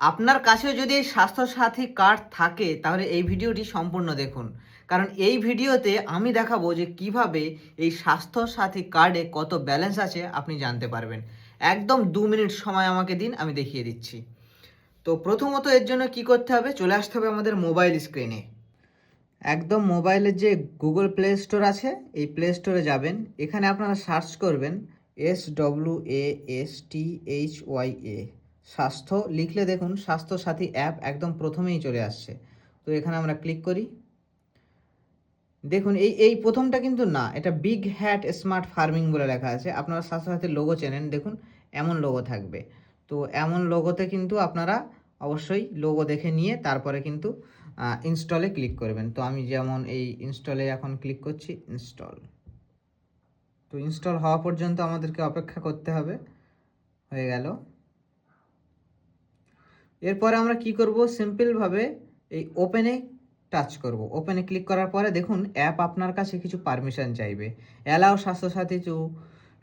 আপনার কাছেও যদি এই স্বাস্থ্যসাথী কার্ড থাকে, তাহলে এই ভিডিওটি সম্পূর্ণ দেখুন। কারণ এই ভিডিওতে আমি দেখাবো যে কীভাবে এই স্বাস্থ্যসাথী কার্ডে কত ব্যালেন্স আছে আপনি জানতে পারবেন। একদম দু মিনিট সময় আমাকে দিন, আমি দেখিয়ে দিচ্ছি। তো প্রথমত এর জন্য কি করতে হবে? চলে আসতে হবে আমাদের মোবাইল স্ক্রিনে। একদম মোবাইলের যে গুগল প্লে স্টোর আছে, এই প্লে স্টোরে যাবেন। এখানে আপনারা সার্চ করবেন S W A S T H Y A স্বাস্থ্য লিখলে দেখুন স্বাস্থ্য সাথী অ্যাপ একদম প্রথমেই চলে আসছে। তো এখানে আমরা ক্লিক করি। দেখুন এই এই প্রথমটা কিন্তু না, এটা বিগ হ্যাট স্মার্ট ফার্মিং বলে লেখা আছে। আপনারা স্বাস্থ্য সাথীর লোগো চেনেন, দেখুন এমন লোগো থাকবে। তো এমন লোগোতে কিন্তু আপনারা অবশ্যই লোগো দেখে নিয়ে তারপরে কিন্তু ইনস্টলে ক্লিক করবেন। তো আমি যেমন এই ইনস্টলে এখন ক্লিক করছি ইনস্টল তো ইনস্টল হওয়া পর্যন্ত আমাদেরকে অপেক্ষা করতে হবে। হয়ে গেল। এরপরে আমরা কি করব? সিম্পলভাবে এই ওপেনে টাচ করব। ওপেনে ক্লিক করার পরে দেখুন অ্যাপ আপনার কাছে কিছু পারমিশন চাইবে। Allow Swasthyasathi to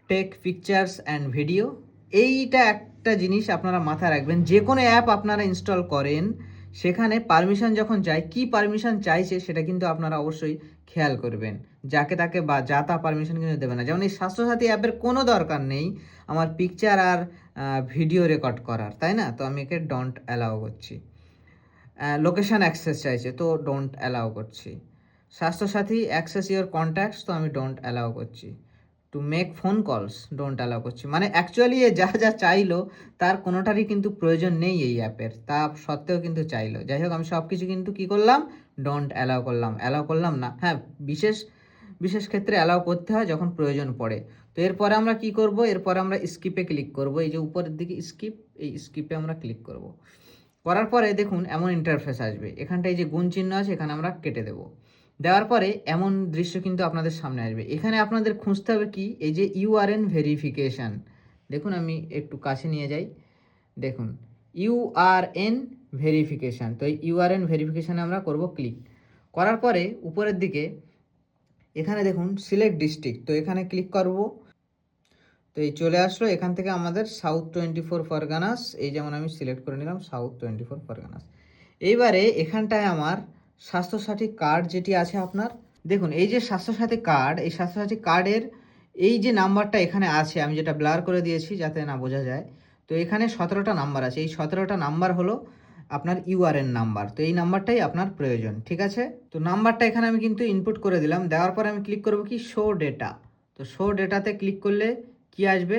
take pictures and video এইটা একটা জিনিস আপনারা মাথায় রাখবেন। যে কোনো অ্যাপ আপনারা ইনস্টল করেন, সেখানে পারমিশন যখন চাই, কি পারমিশন চাইছে সেটা কিন্তু আপনারা অবশ্যই খেয়াল করবেন। যাকে তাকে বা যা তা পারমিশন কিন্তু দেবে না। যেমন এই স্বাস্থ্যসাথী অ্যাপের কোনো দরকার নেই আমার পিকচার আর ভিডিও রেকর্ড করার, তাই না? তো আমি একে ডোন্ট অ্যালাউ করছি। লোকেশন অ্যাক্সেস চাইছে, তো ডোন্ট অ্যালাউ করছি। স্বাস্থ্যসাথী অ্যাক্সেস ইওর কন্ট্যাক্টস তো আমি ডোন্ট অ্যালাউ করছি। To make phone calls don't allow করছি। মানে অ্যাকচুয়ালি এ যা যা চাইলো, তার কোনোটারই কিন্তু প্রয়োজন নেই এই অ্যাপের তা সত্ত্বেও কিন্তু চাইলো। যাই হোক, আমি সব কিছু কিন্তু কী করলাম? ডোন্ট অ্যালাউ করলাম। অ্যালাউ করলাম না। হ্যাঁ বিশেষ বিশেষ ক্ষেত্রে অ্যালাউ করতে হয় যখন প্রয়োজন পড়ে। তো এরপরে আমরা কি করব? এরপরে আমরা স্কিপে ক্লিক করব। এই যে উপরের দিকে স্কিপ এই স্কিপে আমরা ক্লিক করব। করার পরে দেখুন, এমন ইন্টারফেস আসবে। এখানটায় যে গুণ চিহ্ন আছে, এখানে আমরা কেটে দেব। দেওয়ার পরে এমন দৃশ্য কিন্তু আপনাদের সামনে আসবে। এখানে আপনাদের খুঁজতে হবে কি? এই যে ইউআরএন ভেরিফিকেশান দেখুন, আমি একটু কাছে নিয়ে যাই। দেখুন ইউআরএন ভেরিফিকেশান। তো এই ইউআরএন ভেরিফিকেশানে আমরা করব ক্লিক। করার পরে উপরের দিকে এখানে দেখুন সিলেক্ট ডিস্ট্রিক্ট। তো এখানে ক্লিক করব। তো এই চলে আসলো এখান থেকে আমাদের সাউথ টোয়েন্টি ফোর ফরগানাস। এই যেমন আমি সিলেক্ট করে নিলাম সাউথ টোয়েন্টি ফোর ফরগানাস। এইবারে এখানটায় আমার স্বাস্থ্যসাথী কার্ড যেটি আছে আপনার, দেখুন এই যে স্বাস্থ্যসাথী কার্ড, এই স্বাস্থ্যসাথী কার্ডের এই যে নাম্বারটা এখানে আছে, আমি যেটা ব্লার করে দিয়েছি যাতে না বোঝা যায় তো এখানে সতেরোটা নাম্বার আছে। এই সতেরোটা নাম্বার হলো আপনার ইউআরএন নাম্বার তো এই নাম্বারটাই আপনার প্রয়োজন, ঠিক আছে? তো নাম্বারটা এখানে আমি কিন্তু ইনপুট করে দিলাম। দেওয়ার পর আমি ক্লিক করব কি শো ডেটা তো শো ডেটাতে ক্লিক করলে কি আসবে?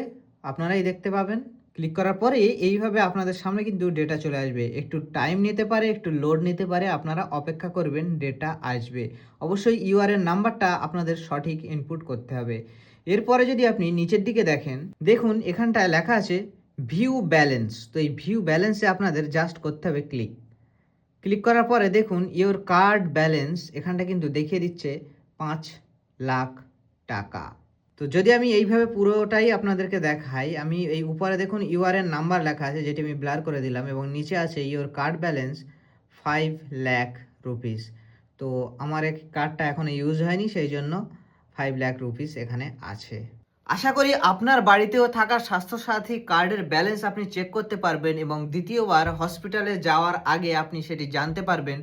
আপনারাই দেখতে পাবেন। ক্লিক করার পরে এইভাবে আপনাদের সামনে কিন্তু ডেটা চলে আসবে। একটু টাইম নিতে পারে, একটু লোড নিতে পারে, আপনারা অপেক্ষা করবেন ডেটা আসবে। অবশ্যই ইউআরএন নাম্বারটা আপনাদের সঠিক ইনপুট করতে হবে। এরপরে যদি আপনি নিচের দিকে দেখেন, দেখুন এখানটায় লেখা আছে ভিউ ব্যালেন্স তো এই ভিউ ব্যালেন্সে আপনাদের জাস্ট করতে হবে ক্লিক ক্লিক করার পরে দেখুন ইওর কার্ড ব্যালেন্স এখানটা কিন্তু দেখিয়ে দিচ্ছে পাঁচ লাখ টাকা। তো যদি আমি এইভাবে পুরোটাই আপনাদেরকে দেখাই, আমি এই উপরে দেখুন ইউআরএন নাম্বার লেখা আছে, যেটি আমি ব্লার করে দিলাম, এবং নিচে আছে your card balance five lakh rupees তো আমার এক কার্ডটা এখনও ইউজ হয়নি, সেই জন্য ফাইভ লাখ রুপিস এখানে আছে। আশা করি আপনার বাড়িতেও থাকা স্বাস্থ্যসাথী কার্ডের ব্যালেন্স আপনি চেক করতে পারবেন এবং দ্বিতীয়বার হসপিটালে যাওয়ার আগে আপনি সেটি জানতে পারবেন।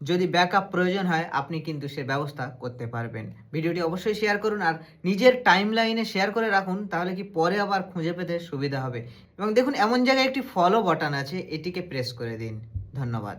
যদি ব্যাকআপ প্রয়োজন হয়, আপনি কিন্তু সে ব্যবস্থা করতে পারবেন। ভিডিওটি অবশ্যই শেয়ার করুন আর নিজের টাইম লাইনে শেয়ার করে রাখুন, তাহলে কি পরে আবার খুঁজে পেতে সুবিধা হবে। এবং দেখুন, এমন জায়গায় একটি ফলো বাটন আছে, এটিকে প্রেস করে দিন। ধন্যবাদ।